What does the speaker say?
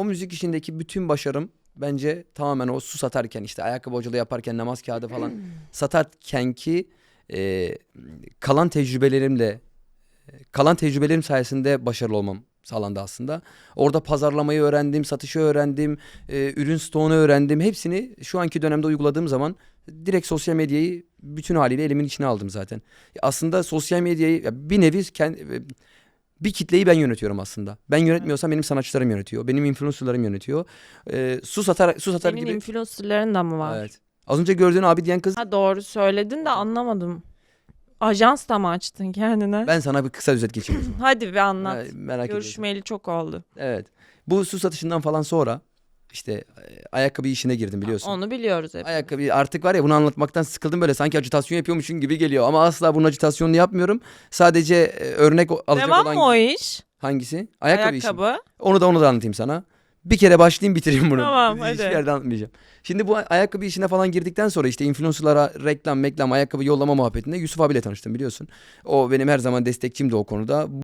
O müzik işindeki bütün başarım bence tamamen o su satarken işte ayakkabı hocalığı yaparken namaz kağıdı falan satarken ki e, kalan tecrübelerimle kalan tecrübelerim sayesinde başarılı olmam sağlandı aslında. Orada pazarlamayı öğrendim, satışı öğrendim, e, ürün stoğunu öğrendim. Hepsini şu anki dönemde uyguladığım zaman direkt sosyal medyayı bütün haliyle elimin içine aldım zaten. Aslında sosyal medyayı ya bir nevi kendi, bir kitleyi ben yönetiyorum aslında. Ben yönetmiyorsam benim sanatçılarım yönetiyor. Benim influencerlarım yönetiyor. E, su satar su satar Senin gibi. influencerların da mı var? Evet. Az önce gördüğün abi diyen kız Ha doğru söyledin de anlamadım. Ajans da mı açtın kendine? ben sana bir kısa özet geçeyim. Hadi bir anlat. Ha, merak ediyorsun. Görüşmeyeli çok oldu. Evet. Bu su satışından falan sonra işte e, ayakkabı işine girdim biliyorsun. Onu biliyoruz hep. Ayakkabı artık var ya bunu anlatmaktan sıkıldım böyle sanki acitasyon yapıyormuşum gibi geliyor ama asla bunun acitasyonunu yapmıyorum. Sadece e, örnek alacak Devam olan mı o iş? hangisi? Ayakkabı, işi. Ayakkabı. Onu da onu da anlatayım sana. Bir kere başlayayım bitireyim bunu. Tamam, Hiçbir hadi. yerde anlatmayacağım. Şimdi bu ayakkabı işine falan girdikten sonra işte influencerlara reklam, meklam, ayakkabı yollama muhabbetinde Yusuf abiyle tanıştım biliyorsun. O benim her zaman destekçimdi o konuda.